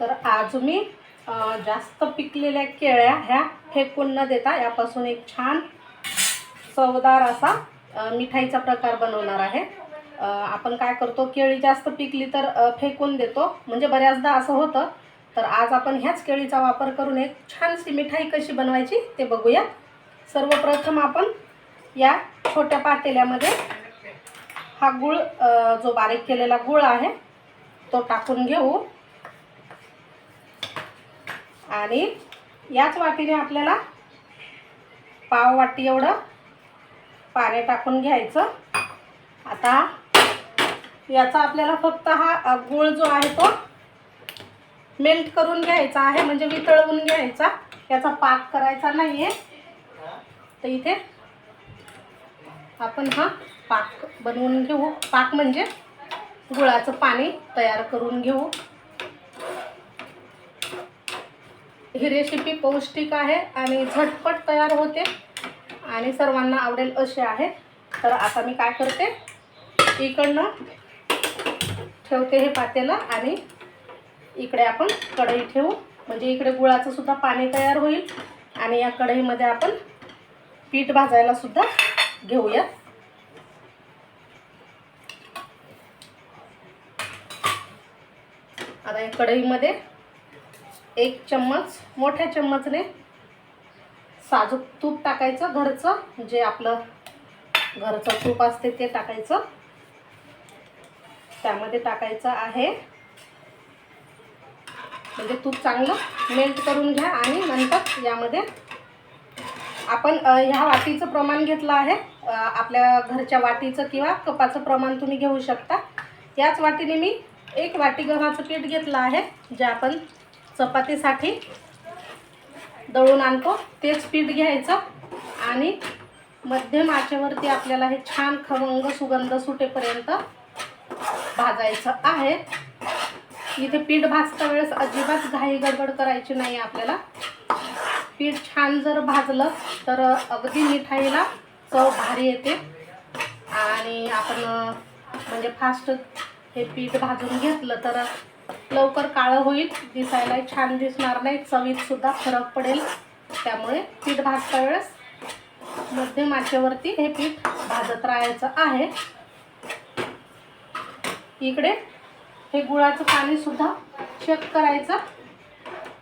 तर आज मी जास्त पिकलेल्या केळ्या ह्या फेकून न देता यापासून एक छान चवदार असा मिठाईचा प्रकार बनवणार आहे. आपण काय करतो केळी जास्त पिकली तर फेकून देतो. म्हणजे बऱ्याचदा असं होतं. तर आज आपण ह्याच केळीचा वापर करून एक छानशी मिठाई कशी बनवायची ते बघूया सर्वप्रथम आपण या छोट्या पातेल्यामध्ये हा गुळ जो बारीक केलेला गुळ आहे तो टाकून घेऊ. आणि याच वाटीने आपल्याला पाव वाटी एवढं पाणी टाकून घ्यायचं. आता याचा आपल्याला फक्त हा गूळ जो आहे तो मेल्ट करून घ्यायचा आहे म्हणजे वितळवून घ्यायचा. याचा पाक करायचा नाही आहे तर इथे आपण हा पाक बनवून घेऊ. पाक म्हणजे गुळाचं पाणी तयार करून घेऊ. ही रेसिपी पौष्टिक आहे आणि झटपट तयार होते. आणि सर्वांना आवडेल असे आहे. तर आता मी काय करते? इकडनं ठेवते हे पातेलं आणि इकडे आपण कढई ठेवू. म्हणजे इकडे गुळाचं सुद्धा पाणी तयार होईल. आणि या कढईमध्ये आपण पीठ भाजायला सुद्धा घेऊया. आता या कढईमध्ये एक चम्मच मोठ्या चम्मचने साजूक तूप टाकायचं घरचं जे आपलं घरचं तूप असते ते टाकायचं. त्यामध्ये टाकायचं आहे म्हणजे तूप चांगलं मेल्ट करून घ्या आणि नंतर यामध्ये आपण ह्या वाटीचं प्रमाण घेतलं आहे. आपल्या घरच्या वाटीचं किंवा कपाचं प्रमाण तुम्ही घेऊ शकता. याच वाटीने मी एक वाटी गव्हाचं पीठ घेतलं आहे जे आपण चपातीसाठी दळून आणतो. तेच पीठ घ्यायचं आणि मध्यम आचेवरती आपल्याला हे छान खवंग सुगंध सुटेपर्यंत भाजायचं आहे. इथे पीठ भाजता वेळेस अजिबात घाई गडबड करायची नाही आपल्याला. पीठ छान जर भाजलं तर अगदी मिठाईला चव भारी येते. आणि आपण म्हणजे फास्ट हे पीठ भाजून घेतलं तर लवकर काळं होईल दिसायला छान दिसणार नाही चवीत सुद्धा फरक पडेल. त्यामुळे पीठ भाजता वेळेस मध्यम आचेवरती हे पीठ भाजत राहायचं आहे. इकडे हे गुळाचं पाणी सुद्धा चेक करायचं.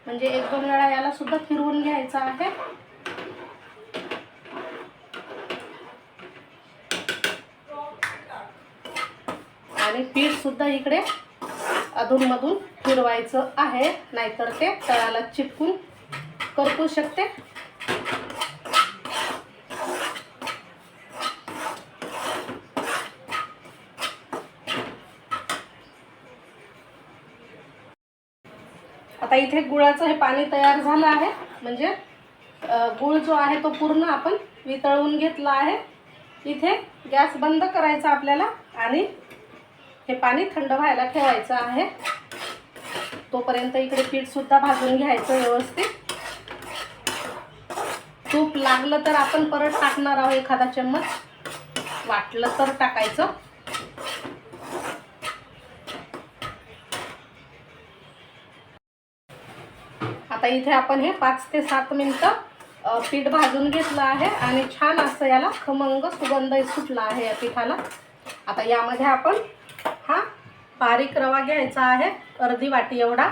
म्हणजे एक दोन वेळा याला सुद्धा फिरवून घ्यायचं आहे. आणि पीठ सुद्धा इकडे अधूनमधून फिरवायचं आहे. नाहीतर ते तळाला चिपकून करपू शकते. आता इथे गुळाचं हे पाणी तयार झालं आहे. म्हणजे गुळ जो आहे तो पूर्ण आपण वितळवून घेतला आहे. इथे गॅस बंद करायचा आपल्याला आणि हे पाणी थंड व्हायला ठेवायचं आहे. तोपर्यंत इकडे पीठ सुद्धा भाजून घ्यायचं व्यवस्थित. तूप लागलं तर आपण परत टाकणार आहोत एखादा चम्मच. वाटलं तर टाकायचं. आता इथे आपण हे पाच ते सात मिनटं पीठ भाजून घेतलं आहे आणि छान असं याला खमंग सुगंध सुटला आहे या पिठाला. आता यामध्ये आपण बारीक रवा घ्यायचा आहे अर्धी वाटी एवढा.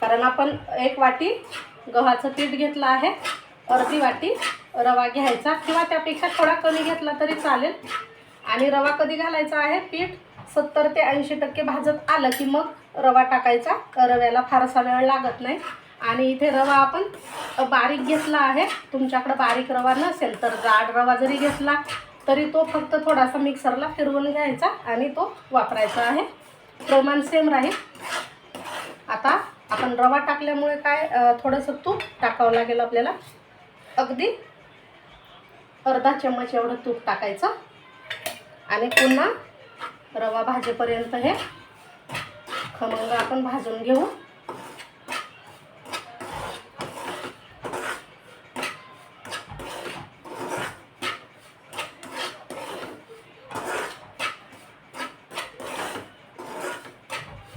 कारण आपण एक वाटी गव्हाचं पीठ घेतलं आहे अर्धी वाटी रवा घ्यायचा. किंवा त्यापेक्षा थोडा कमी घेतला तरी चालेल. आणि रवा कधी घालायचा आहे पीठ सत्तर ते ऐंशी टक्के भाजत आलं की मग रवा टाकायचा. रव्याला फारसा वेळ लागत नाही. आणि इथे रवा आपण बारीक घेतला आहे. तुमच्याकडं बारीक रवा नसेल तर जाड रवा जरी घेतला तरी तो फक्त थोडासा मिक्सरला फिरवून घ्यायचा आणि तो वापरायचा आहे. प्रमाण सेम राहील. आता आपण रवा टाकल्यामुळे काय थोडंसं तूप टाकावं लागेल आपल्याला. अगदी अर्धा चम्मच एवढं तूप टाकायचं. आणि पुन्हा रवा भाजेपर्यंत हे खमंग आपण भाजून घेऊ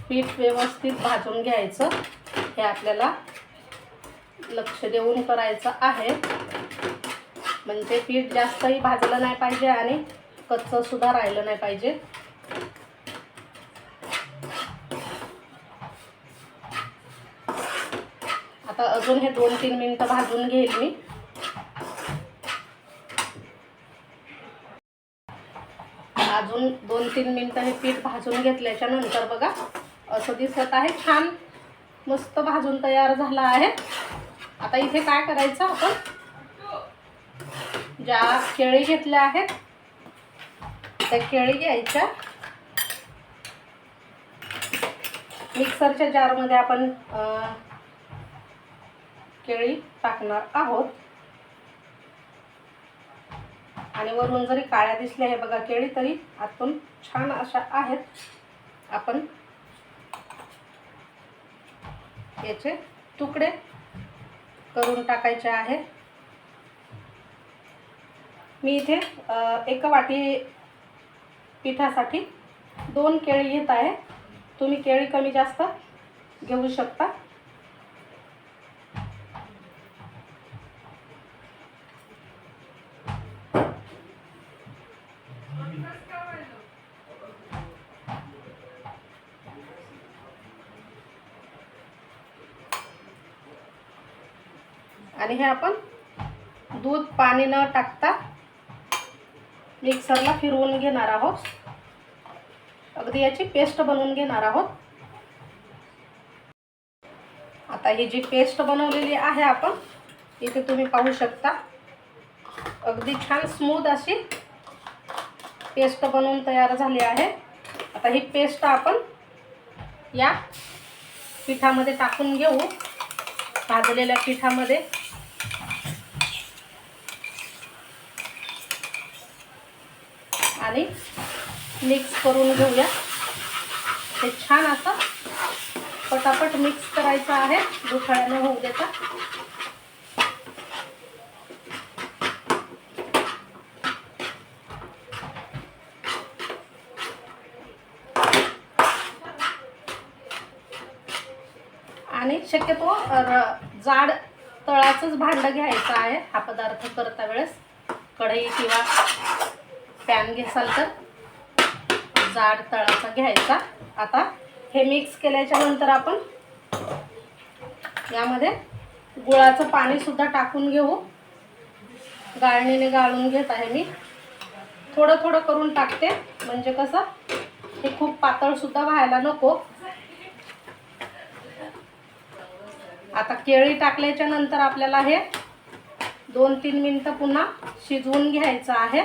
पीठ व्यवस्थित भाजून घ्यायचं. हे आपल्याला लक्ष देऊन करायचं आहे. म्हणजे पीठ जास्तही भाजलं नाही पाहिजे आणि कच्चंसुद्धा राहिलं नाही पाहिजे. आता अजून हे दोन तीन मिनटं भाजून घेईल मी. अजून दोन तीन मिनटं हे पीठ भाजून घेतल्याच्या नंतर बघा. असं दिसत आहे. छान मस्त भाजून तयार झालं आहे. आता इथे काय करायचं आपण? ज्या केळी घेतल्या आहेत त्या केळी घ्यायच्या. मिक्सरच्या जारमध्ये आपण केळी टाकणार आहोत. आणि वरून जरी काळ्या दिसल्या हे बघा केळी तरी आतून छान अशा आहेत. आपण याचे तुकडे करून टाकायचे आहे. मी इथे एका वाटी पिठासाठी दोन केळी घेत आहे. तुम्ही केळी कमी जास्त घेऊ शकता. आणि हे आपण दूध पाणी न टाकता मिक्सरला फिरवून घेणार आहोत. अगदी याची पेस्ट बनवून घेणार आहोत. आता ही जी पेस्ट बनवलेली आहे आपण इथे तुम्ही पाहू शकता. अगदी छान स्मूथ अशी पेस्ट बनवून तयार झाली आहे. आता ही पेस्ट आपण या पिठामध्ये टाकून घेऊ. भाजलेल्या पिठामध्ये. आणि मिक्स करून घेऊया. हे छान असं पटापट मिक्स करायचं आहे. दुखाळ्याने होऊ देता. आणि शक्यतो जाड तळाचंच भांडं घ्यायचं आहे. हा पदार्थ करता वेळेस. कढई किंवा पॅन घेसाल तर. जाड तळाचा घ्यायचा. आता हे मिक्स केल्याच्यानंतर आपण यामध्ये गुळाचं पाणीसुद्धा टाकून घेऊ. गाळणीने गाळून घेत आहे मी. थोडं थोडं करून टाकते. म्हणजे कसं हे खूप पातळसुद्धा व्हायला नको. आता केळी टाकल्याच्या नंतर आपल्याला हे दोन तीन मिनटं पुन्हा शिजवून घ्यायचं आहे.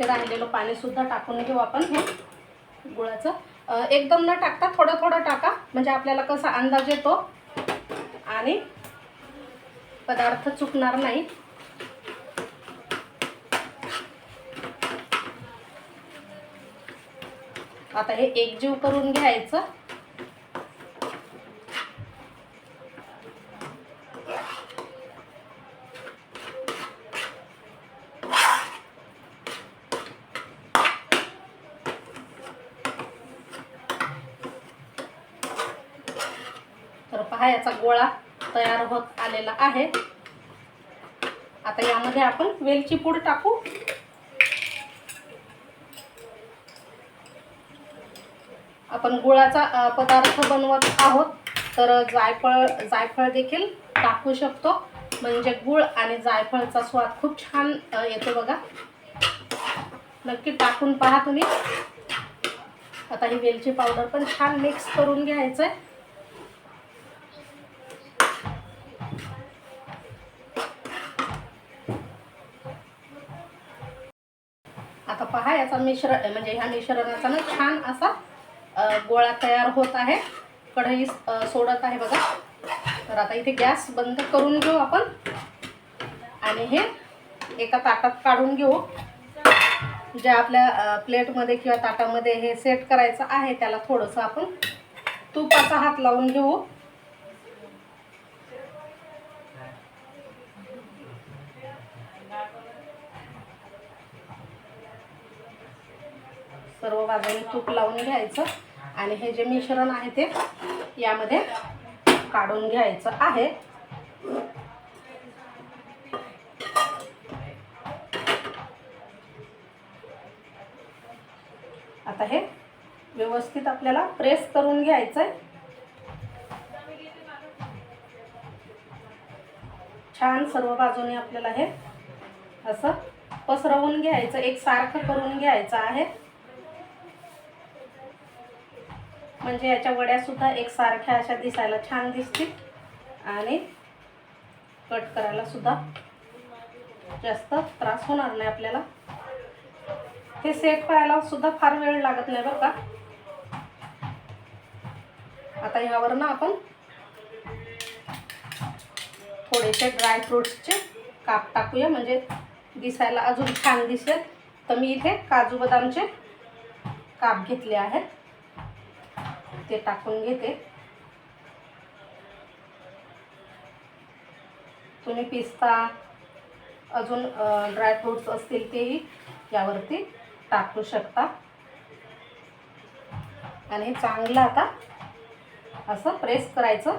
इथे ते राहिलेलं पाणी सुद्धा टाकून घेऊ आपण हे गुळाचं. एकदम न टाकता थोडं थोडं टाका. म्हणजे आपल्याला कसा अंदाज येतो. आणि पदार्थ चुकणार नाही. आता हे एकजीव करून घ्यायचं. त्याचा गोळा तयार होत आलेला आहे. आता यामध्ये आपण वेलची पूड टाकू. आपण गुळाचा पदार्थ बनवत आहोत. तर जायफळ जायफळ देखील टाकू शकतो. म्हणजे गुळ आणि जायफळचा स्वाद खूप छान येतो बघा. नक्की टाकून पहा तुम्ही. आता ही वेलची पावडर पण छान मिक्स करून घ्यायचं आहे आता पहा याचा मिश्रण म्हणजे ह्या मिश्रणाचा ना छान असा गोळा तयार होत आहे. कढई सोडत आहे बघा. तर आता इथे गॅस बंद करून घेऊ आपण. आणि हे एका ताटात काढून घेऊ. ज्या आपल्या प्लेटमध्ये किंवा ताटामध्ये हे सेट करायचं आहे त्याला थोडंसं आपण तुपाचा हात लावून घेऊ. सर्व बाजूने तूप लावून घ्यायचं. आणि हे जे मिश्रण आहे ते यामध्ये काढून घ्यायचं आहे. आता हे व्यवस्थित आपल्याला प्रेस करून घ्यायचं आहे छान सर्व बाजूने आपल्याला हे असं पसरवून घ्यायचं एक सारखं करून घ्यायचं आहे. म्हणजे याच्या वड्यासुद्धा एकसारख्या एक सारख्या अशा दिसायला छान दिसतील. आणि कट करायला सुद्धा जास्त त्रास होणार नाही आपल्याला. हे सेट व्हायला सुद्धा फार वेळ लागत नाही बरं का. आता यावर ना आपण थोडेसे ड्रायफ्रुट्सचे काप टाकूया म्हणजे दिसायला अजून छान दिसेल. तर मी इथे काजू बदामचे काप घेतले आहेत. ते टाकून घेते. तुम्ही पिस्ता अजून ड्रायफ्रुट्स असतील तेही यावरती टाकू शकता. आणि हे चांगलं आता असं प्रेस करायचं.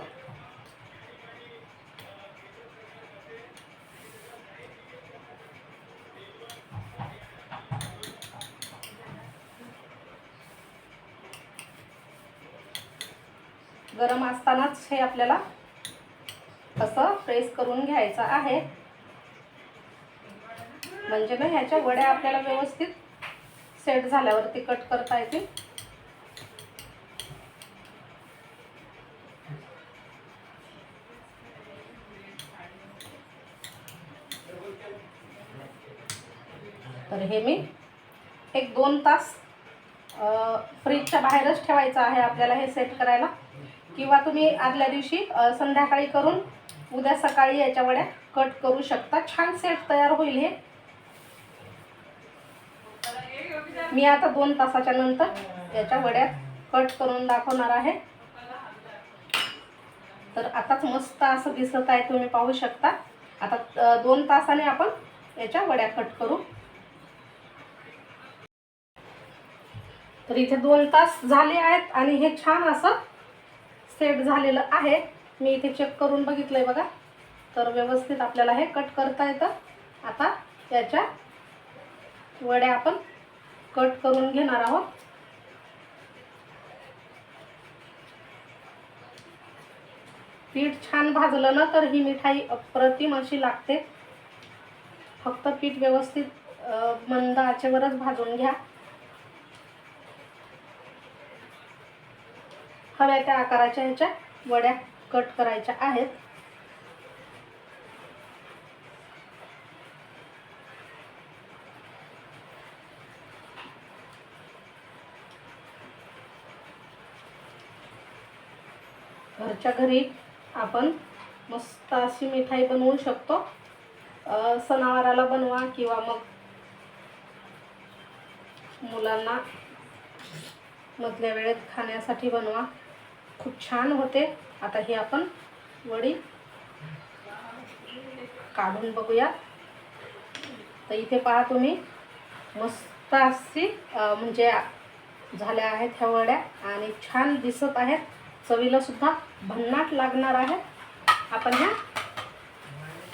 गरम असतानाच हे आपल्याला असं प्रेस करून घ्यायचं आहे. म्हणजे ना ह्याच्या वड्या आपल्याला व्यवस्थित सेट झाल्यावरती कट करता येतील. तर हे मी एक दोन तास फ्रीजच्या बाहेरच ठेवायचं आहे आपल्याला हे सेट करायला. किंवा तुम्ही आदल्या दिवशी संध्याकाळी करून उद्या सकाळी याच्या वड्या कट करू शकता. छान सेट तयार होईल हे. मी आता दोन तासाच्या नंतर याच्या वड्या कट करून दाखवणार आहे. तर आताच मस्त असं दिसत आहे तुम्ही पाहू शकता. आता दोन तासाने आपण याच्या वड्या कट करू. तर इथे दोन तास झाले आहेत आणि हे छान असं सेट झालेलं आहे. मी इथे चेक करून बघितलंय बघा. तर व्यवस्थित आपल्याला हे कट करता येतं. आता त्याच्या वड्या आपण कट करून घेणार आहोत. पीठ छान भाजलं ना तर ही मिठाई अप्रतिम अशी लागते. फक्त पीठ व्यवस्थित मंद आचेवरच भाजून घ्या. हव्या त्या आकाराच्या ह्याच्या वड्या कट करायच्या आहेत. घरच्या घरी आपण मस्त अशी मिठाई बनवू शकतो. सणावाराला बनवा किंवा मग मुलांना मधल्या वेळेत खाण्यासाठी बनवा. खूप छान होते. आता ही आपण वडी काढून बघूया तर इथे पहा तुम्ही मस्त अशी म्हणजे झाल्या आहेत ह्या वड्या आणि छान दिसत आहेत. चवीला सुद्धा भन्नाट लागणार आहे. आपण ह्या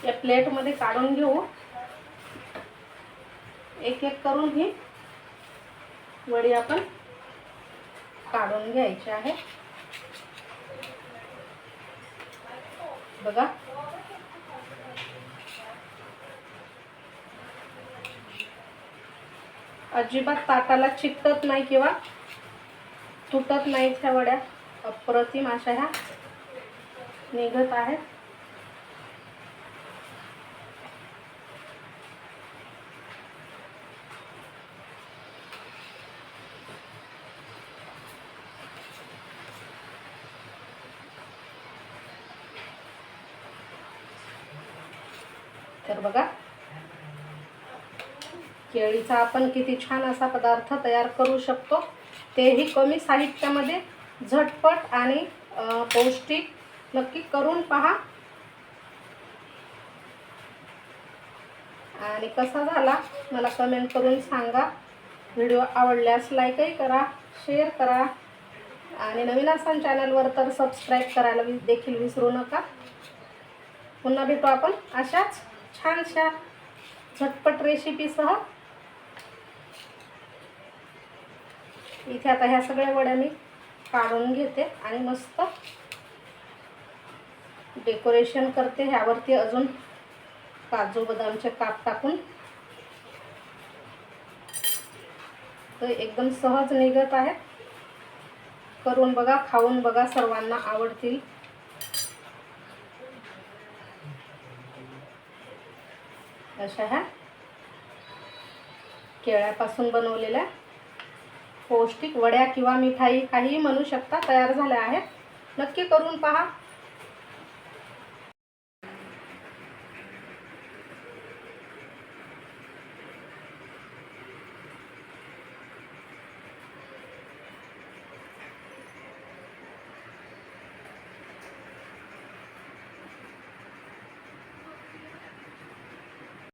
या प्लेटमध्ये काढून घेऊ. एक एक करून ही वडी आपण काढून घ्यायची आहे. बघा. अजिबात ताटाला चिकटत नाही किंवा तुटत नाहीत ह्या वड्या. अप्रतिम अशा ह्या निघत आहेत. तर बघा. केळीचा आपण किती छान असा पदार्थ तयार करू शकतो. तेही कमी साहित्यामध्ये झटपट आणि पौष्टिक नक्की करून पहा. आणि कसा झाला मला कमेंट करून सांगा. व्हिडिओ आवडल्यास लाईकही करा शेअर करा. आणि नवीन असाल चॅनलवर तर सबस्क्राईब करायला वि- देखील विसरू नका. पुन्हा भेटू आपण अशाच छानशा झटपट रेसिपीसह इथे आता ह्या सगळ्या वड्या मी काढून घेते आणि मस्त डेकोरेशन करते. ह्यावरती अजून काजू बदामचे काप टाकून. तर एकदम सहज निघत आहे. करून बघा खाऊन बघा सर्वांना आवडतील. अशा ह्या केळ्यापासून बनवलेल्या पौष्टिक वड्या किंवा मिठाई काहीही म्हणू शकता तयार झाल्या आहेत. नक्की करून पहा.